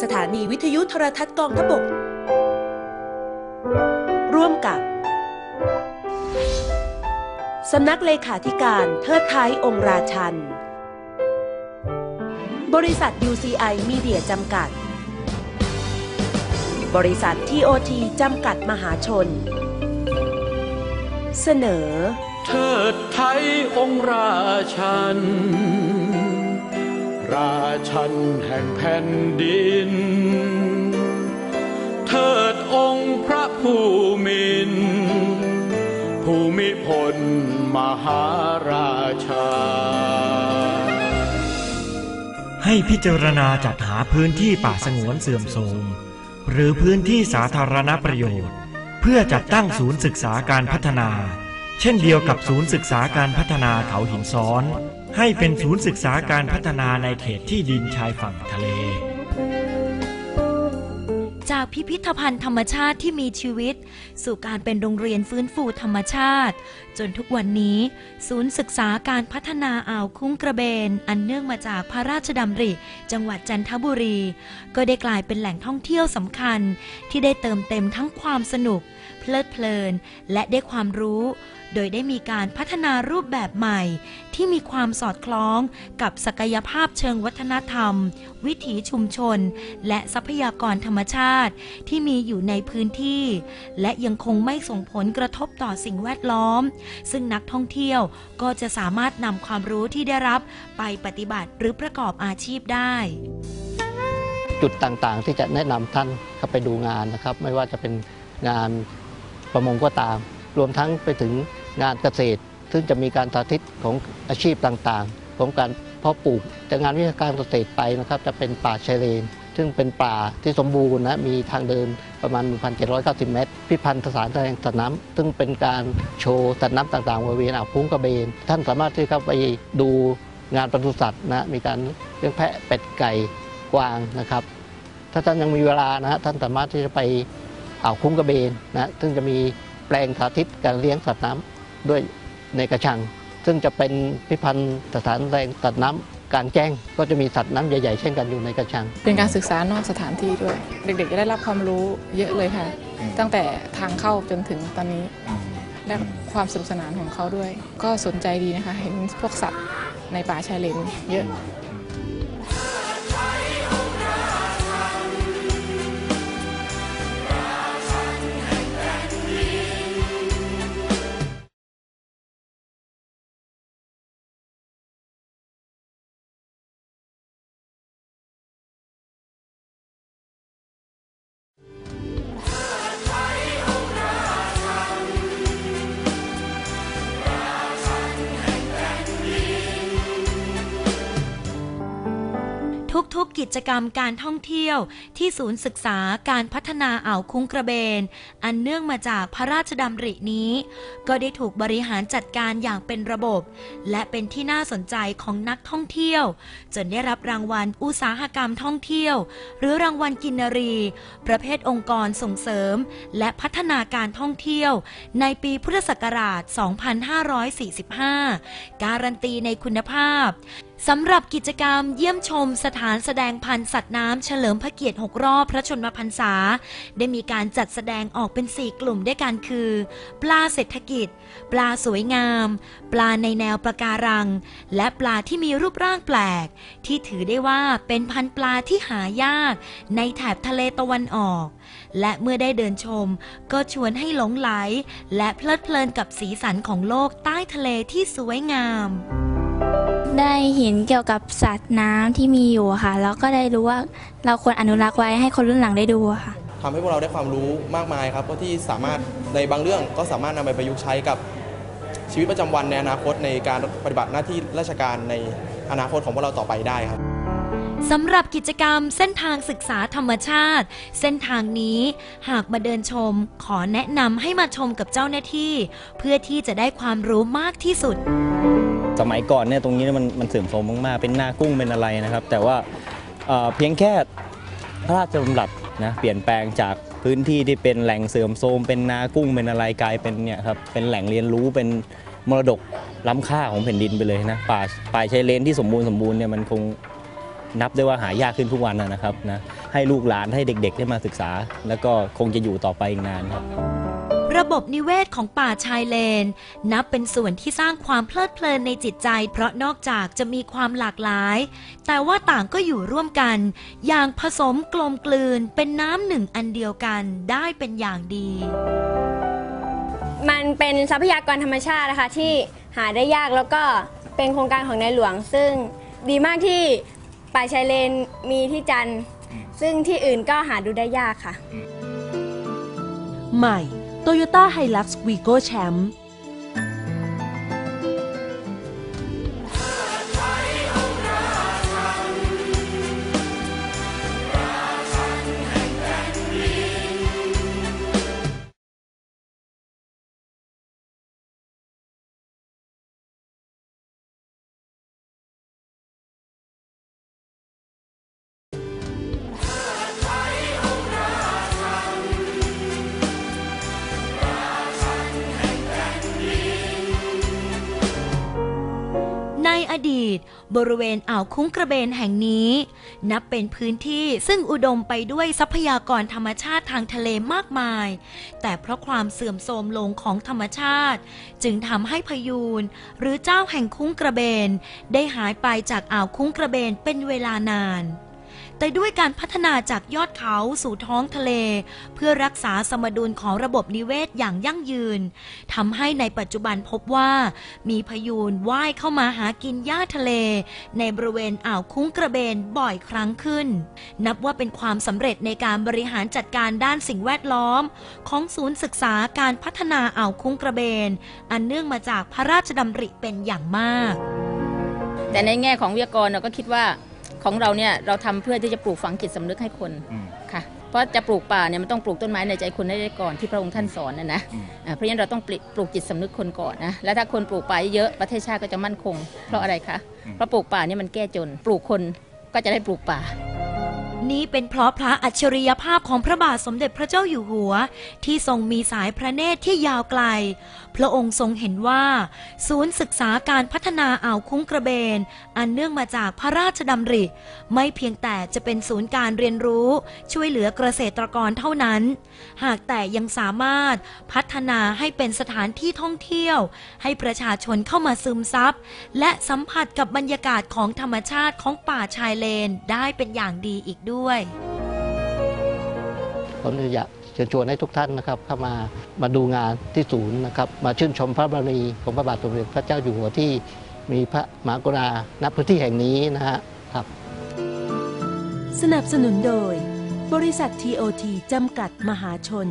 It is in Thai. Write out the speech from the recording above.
สถานีวิทยุโทรทัศน์กองทบก ร่วมกับ สำนักเลขาธิการเทิดไทยองค์ราชัน บริษัท UCI Media จำกัด บริษัท TOT จำกัดมหาชน เสนอ เทิดไทยองค์ราชัน ราชันแห่งแผ่นดิน เทิดองค์พระผู้มิน ภูมิพลมหาราชา ให้พิจารณาจัดหาพื้นที่ป่าสงวนเสื่อมโทรมหรือพื้นที่สาธารณประโยชน์ เพื่อจัดตั้งศูนย์ศึกษาการพัฒนา เช่นเดียวกับศูนย์ศึกษาการพัฒนาเขาหินซ้อน ให้เป็นศูนย์ศึกษาการพัฒนาในเขตที่ดินชายฝั่งทะเล จากพิพิธภัณฑ์ธรรมชาติที่มีชีวิต สู่การเป็นโรงเรียนฟื้นฟูธรรมชาติ จนทุกวันนี้ ศูนย์ศึกษาการพัฒนาอ่าวคุ้งกระเบน อันเนื่องมาจากพระราชดำริ จังหวัดจันทบุรี ก็ได้กลายเป็นแหล่งท่องเที่ยวสำคัญ ที่ได้เติมเต็มทั้งความสนุก เพลิดเพลิน และได้ความรู้ โดยได้มีการพัฒนารูปแบบใหม่ ที่มีความสอดคล้องกับศักยภาพเชิงวัฒนธรรม วิถีชุมชน และทรัพยากรธรรมชาติ ที่มีอยู่ในพื้นที่ และยังคงไม่ส่งผลกระทบต่อสิ่งแวดล้อม ซึ่งนักท่องเที่ยวก็จะสามารถนำความรู้ที่ได้รับไปปฏิบัติหรือประกอบอาชีพได้จุดต่างๆ ที่จะแนะนำท่านเข้าไปดูงานนะครับ ไม่ว่าจะเป็นงาน ประมงก็ตาม รวมทั้งไปถึงงานเกษตร ซึ่งจะมีการสาธิตของอาชีพต่างๆ ของการเพาะปลูกแต่งานวิชาการเกษตรไปนะครับจะเป็นป่าชายเลน ซึ่งเป็นป่าที่สมบูรณ์นะมีทางเดินประมาณ 1,790 เมตร พิพันธ์สานแสดงสัตว์น้ำซึ่งเป็นการโชว์สัตว์น้ำต่างๆบริเวณอ่าวพุ้งกระเบน ท่านสามารถที่เข้าไปดูงานปศุสัตว์นะมีการเลี้ยงแพะเป็ดไก่กวางนะครับ ถ้าท่านยังมีเวลานะท่านสามารถที่จะไป อ่าวคุ้งกระเบนนะซึ่งจะมีแปลงสาธิตการเลี้ยงสัตว์น้ำด้วยในกระชัง ซึ่งจะเป็นพิพันธ์สถานแรงสัตว์น้ำกลางแจ้งก็จะมีสัตว์น้ำใหญ่ๆ เช่นกันอยู่ในกระชัง เป็นการศึกษานอกสถานที่ด้วย เด็กๆ จะได้รับความรู้เยอะเลยค่ะ ตั้งแต่ทางเข้าจนถึงตอนนี้ และความสนุกสนานของเขาด้วย ก็สนใจดีนะคะ เห็นพวกสัตว์ในป่าชายเลนเยอะ ทุกๆกิจกรรมการท่องเที่ยวที่ศูนย์ศึกษาการพัฒนาอ่าวคุ้งกระเบน อันเนื่องมาจากพระราชดำรินี้ ก็ได้ถูกบริหารจัดการอย่างเป็นระบบ และเป็นที่น่าสนใจของนักท่องเที่ยว จนได้รับรางวัลอุตสาหกรรมท่องเที่ยว หรือรางวัลกินรี ประเภทองค์กรส่งเสริม และพัฒนาการท่องเที่ยว ในปีพุทธศักราช 2545 การันตีในคุณภาพ สำหรับกิจกรรมเยี่ยมชมสถานแสดงพันธุ์สัตว์น้ำเฉลิมพระเกียรติ 6 รอบพระชนมพรรษา ได้มีการจัดแสดงออกเป็น 4 กลุ่มด้วยกันคือ ปลาเศรษฐกิจ ปลาสวยงาม ปลาในแนวประการัง และปลาที่มีรูปร่างแปลก ที่ถือได้ว่าเป็นพันธุ์ปลาที่หายาก ในแถบทะเลตะวันออก และเมื่อได้เดินชม ก็ชวนให้หลงไหล และเพลิดเพลินกับสีสันของโลกใต้ทะเลที่สวยงาม ได้เห็นเกี่ยวกับสัตว์น้ำที่มีอยู่ค่ะ แล้วก็ได้รู้ว่าเราควรอนุรักษ์ไว้ให้คนรุ่นหลังได้ดูค่ะ ทำให้พวกเราได้ความรู้มากมายครับเพราะที่สามารถในบางเรื่องก็สามารถนำไปประยุกต์ใช้กับชีวิตประจำวันในอนาคตในการปฏิบัติหน้าที่ราชการในอนาคตของพวกเราต่อไปได้ครับ สำหรับกิจกรรมเส้นทางศึกษาธรรมชาติ เส้นทางนี้หากมาเดินชม ขอแนะนำให้มาชมกับเจ้าหน้าที่ เพื่อที่จะได้ความรู้มากที่สุด สมัยก่อนเนี่ยตรงนี้มันมันเสื่อมโทรมมากๆ เป็นนากุ้งเป็นอะไรนะครับ แต่ว่าเอ่อเพียงแค่พระราชดำรัสนะเปลี่ยนแปลงจากพื้นที่ที่เป็นแหล่งเสื่อมโทรมเป็นนากุ้งเป็นอะไรกลายเป็นเนี่ยครับเป็นแหล่งเรียนรู้เป็นมรดกล้ำค่าของแผ่นดินไปเลยนะป่าป่าชายเลนที่สมบูรณ์สมบูรณ์เนี่ยมันคงนับได้ว่าหายากขึ้นทุกวันนะนะครับนะให้ลูกหลานให้เด็กๆได้มาศึกษา แล้วก็คงจะอยู่ต่อไปอีกนานครับ ระบบนิเวศของป่าชายเลน นับเป็นส่วนที่สร้างความเพลิดเพลินในจิตใจ เพราะนอกจากจะมีความหลากหลาย แต่ว่าต่างก็อยู่ร่วมกัน อย่างผสมกลมกลืนเป็นน้ำหนึ่งอันเดียวกันได้เป็นอย่างดี มันเป็นทรัพยากรธรรมชาตินะคะที่หาได้ยากแล้วก็เป็นโครงการของในหลวง ซึ่งดีมากที่ป่าชายเลนมีที่จันทร์ซึ่งที่อื่นก็หาดูได้ยากค่ะ ใหม่ Toyota Hilux Vigo Champ ใน อดีต บริเวณอ่าวคุ้งกระเบนแห่งนี้ นับเป็นพื้นที่ซึ่งอุดมไปด้วยทรัพยากรธรรมชาติทางทะเลมากมาย แต่เพราะความเสื่อมโทรมลงของธรรมชาติ จึงทำให้พยูนหรือเจ้าแห่งคุ้งกระเบน ได้หายไปจากอ่าวคุ้งกระเบนเป็นเวลานาน แต่ด้วยการพัฒนาจากยอดเขาสู่ท้องทะเล เพื่อรักษาสมดุลของระบบนิเวศอย่างยั่งยืนทำให้ในปัจจุบันพบว่า มีพยูนว่ายเข้ามาหากินหญ้าทะเล ในบริเวณอ่าวคุ้งกระเบนบ่อยครั้งขึ้น นับว่าเป็นความสำเร็จในการบริหารจัดการด้านสิ่งแวดล้อม ของศูนย์ศึกษาการพัฒนาอ่าวคุ้งกระเบน อันเนื่องมาจากพระราชดำริเป็นอย่างมาก แต่ในแง่ของวิทยากรเราก็คิดว่า ของเราเนี่ยเราทำเพื่อที่จะปลูกฝังจิตสำนึกให้คนค่ะเพราะจะปลูกป่าเนี่ยมันต้องปลูกต้นไม้ในใจคนได้ก่อนที่พระองค์ท่านสอนนะนะอ่าเพราะฉะนั้นเราต้องปลูกปลูกจิตสำนึกคนก่อนนะและถ้าคนปลูกป่าเยอะประเทศชาติก็จะมั่นคง เพราะอะไรคะเพราะปลูกป่าเนี่ยมันแก้จน ปลูกคนก็จะได้ปลูกป่า นี่เป็นเพราะพระอัจฉริยภาพของพระบาทสมเด็จพระเจ้าอยู่หัว ที่ทรงมีสายพระเนตรที่ยาวไกล พระองค์ทรงเห็นว่า ศูนย์ศึกษาการพัฒนาอ่าวคุ้งกระเบน อันเนื่องมาจากพระราชดำริ ไม่เพียงแต่จะเป็นศูนย์การเรียนรู้ ช่วยเหลือเกษตรกรเท่านั้น หากแต่ยังสามารถพัฒนาให้เป็นสถานที่ท่องเที่ยว ให้ประชาชนเข้ามาซึมซับและสัมผัสกับบรรยากาศของธรรมชาติของป่าชายเลนได้เป็นอย่างดีอีกด้วย ผมอยากเชิญชวนให้ทุกท่านนะครับเข้ามามาดูงานที่ศูนย์นะครับมาชื่นชมพระบารมีของพระบาทสมเด็จพระเจ้าอยู่หัวที่มีพระมหากรุณาณพื้นที่แห่งนี้นะฮะครับ สนับสนุนโดย บริษัท TOT จำกัดมหาชน